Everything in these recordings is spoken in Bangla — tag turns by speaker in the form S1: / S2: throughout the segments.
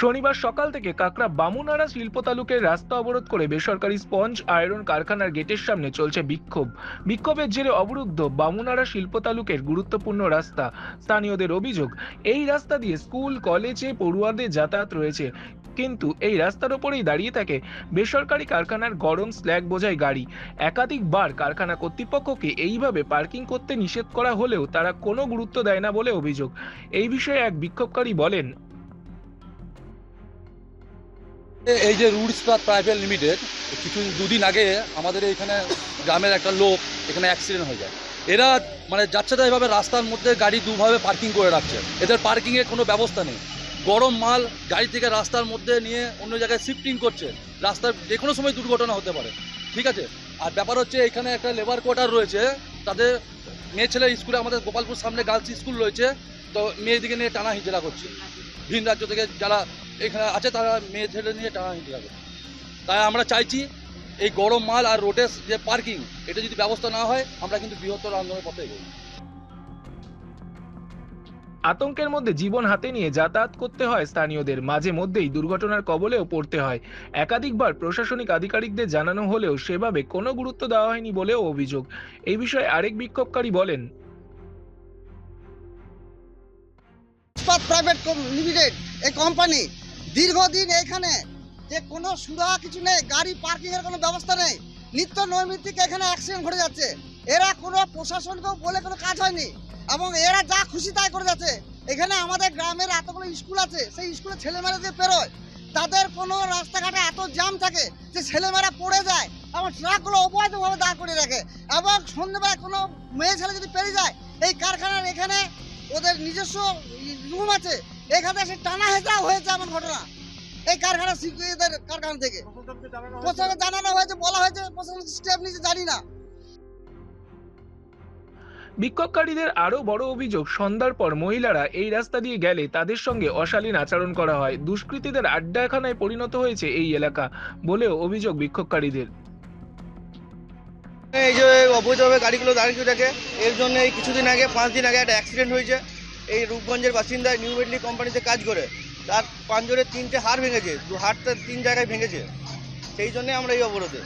S1: শনিবার সকাল থেকে কাকরা বামুনারা শিল্প তালুকের রাস্তা অবরোধ করে বেসরকারি স্পঞ্জ, আয়রন কারখানার গেটের সামনে চলছে বিক্ষোভ। বিক্ষোভের জেরে অবরুদ্ধ বামুনারা শিল্প তালুকের গুরুত্বপূর্ণ রাস্তা। স্থানীয়দের অভিযোগ, এই রাস্তা দিয়ে স্কুল, কলেজে পড়ুয়াদের যাতায়াত রয়েছে। কিন্তু এই রাস্তার ওপরেই দাঁড়িয়ে থাকে বেসরকারি কারখানার গরম স্ল্যাগ বোঝাই গাড়ি। একাধিকবার কারখানা কর্তৃপক্ষকে এইভাবে পার্কিং করতে নিষেধ করা হলেও তারা কোনো গুরুত্ব দেয় না বলে অভিযোগ। এই বিষয়ে এক বিক্ষোভকারী বলেন
S2: এই যে রুটস প্রাইভেট লিমিটেড, কিছু দুদিন আগে আমাদের এখানে গ্রামের একটা লোক এখানে অ্যাক্সিডেন্ট হয়ে যায়। এরা মানে যাচ্ছে তাই এভাবে রাস্তার মধ্যে গাড়ি দুভাবে পার্কিং করে রাখছে। এদের পার্কিংয়ের কোনো ব্যবস্থা নেই। গরম মাল গাড়ি থেকে রাস্তার মধ্যে নিয়ে অন্য জায়গায় শিফটিং করছে। রাস্তার যে কোনো সময় দুর্ঘটনা হতে পারে। ঠিক আছে? আর ব্যাপার হচ্ছে এখানে একটা লেবার কোয়ার্টার রয়েছে। তাদের মেয়ে ছেলের স্কুলে আমাদের গোপালপুর সামনে গার্লস স্কুল রয়েছে। তো মেয়েদিকে নিয়ে টানা হিজড়া করছে। ভিন রাজ্য থেকে যারা এখানে আছে তারা মেয়ে ছেলে নিয়ে টানা হিজড়া করছে তাই আমরা চাইছি এই গরম মাল আর রোডের যে পার্কিং এটা যদি ব্যবস্থা না হয় আমরা কিন্তু বৃহত্তর আন্দোলনের পথে এগোবো
S1: আতঙ্কের মধ্যে জীবন হাতে নিয়ে যাতায়াত করতে হয় স্থানীয়দের। মাঝে মধ্যেই দুর্ঘটনার কবলেও পড়তে হয়। একাধিকবার প্রশাসনিক আধিকারিকদের জানানো হলেও সেভাবে কোনো গুরুত্ব দেওয়া হয়নি বলেও অভিযোগ। এই বিষয়ে আরেক বিক্ষোভকারী বলেন
S3: প্রাইভেট লিমিটেড এই কোম্পানি দীর্ঘদিন এখানে যে কোনো সুরাহা কিছু নেই, গাড়ি পার্কিং এর কোনো ব্যবস্থা নেই, নিত্য নৈমিত্তিক এখানে অ্যাক্সিডেন্ট ঘটে যাচ্ছে। এরা কোনো প্রশাসনকেও বলে কোনো কাজ হয়নি এবং এরা যা খুশি তাই করে যাচ্ছে। এখানে আমাদের গ্রামের এতগুলো স্কুল আছে, সেই স্কুলে ছেলেমেয়েরা যে পেরোয় তাদের কোনো রাস্তাঘাটে এত জ্যাম থাকে যে ছেলেমেয়েরা পড়ে যায়, এবং ট্রাকগুলো অবৈধভাবে দাঁড় করে রাখে এবং সন্ধ্যেবেলায় কোনো মেয়ে ছেলে যদি পেরিয়ে যায়, এই কারখানার এখানে ওদের নিজস্ব রুম আছে। এখানে এসে টানা হেঁচা হয়েছে এমন ঘটনা। এই কারখানা সিকিউরিটিদের কারখানা থেকে। প্রশাসনকে জানানো হয়েছে বলা হয়েছে প্রশাসন স্টেপ নিতে জানি না।
S1: বিক্ষোভকারীদের আরও বড় অভিযোগ সন্ধ্যার পর মহিলারা এই রাস্তা দিয়ে গেলে তাদের সঙ্গে অশালীন আচরণ করা হয়। দুষ্কৃতীদের আড্ডাখানায় পরিণত হয়েছে এই এলাকা বলেও অভিযোগ বিক্ষোভকারীদের।
S4: এই যে অবৈধভাবে গাড়িগুলো দাঁড়িয়ে থাকে এর জন্য এই কিছুদিন আগে পাঁচ দিন আগে একটা অ্যাক্সিডেন্ট হয়েছে। এই রূপগঞ্জের বাসিন্দা নিউ মেডলি কোম্পানিতে কাজ করে তার পাঁচজনের তিনটে হাড় ভেঙেছে দু হাড়টা তিন জায়গায় ভেঙেছে। সেই জন্যে আমরা এই অবরোধে।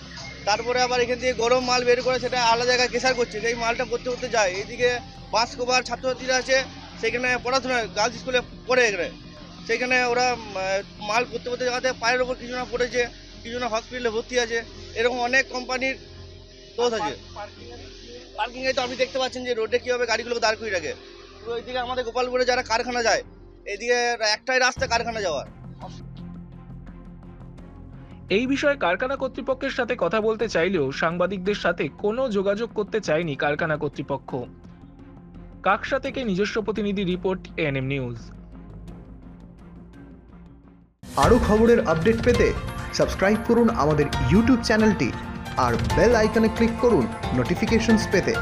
S4: তারপরে আবার এখান থেকে গরম মাল বের করে সেটা আলাদা জায়গায় কেসার করছে সেই মালটা করতে করতে যায়। এইদিকে বাসকোবার ছাত্রছাত্রীরা আছে সেখানে পড়াশোনা গার্লস স্কুলে পড়ে এখানে। সেখানে ওরা মাল করতে করতে যাওয়াতে পায়ের ওপর কিছু না পড়েছে কিছু না হসপিটালে ভর্তি আছে। এরকম অনেক কোম্পানির দোষ আছে। পার্কিংয়ে তো আপনি দেখতে পাচ্ছেন যে রোডে কীভাবে গাড়িগুলোকে দাঁড় করিয়ে রাখে। পুরো ওইদিকে আমাদের গোপালপুরে যারা কারখানা যায় এদিকে একটাই রাস্তা কারখানা যাওয়ার।
S1: এই বিষয়ে কারখানা কর্তৃপক্ষের সাথে কথা বলতে চাইলেও সাংবাদিকদের সাথে কোনো যোগাযোগ করতে চায়নি কারখানা কর্তৃপক্ষ। কাকসা থেকে নিজস্ব প্রতিনিধি রিপোর্ট এএনএম নিউজ।
S5: আরও খবরের আপডেট পেতে সাবস্ক্রাইব করুন আমাদের ইউটিউব চ্যানেলটি আর বেল আইকনে ক্লিক করুন নোটিফিকেশনস পেতে।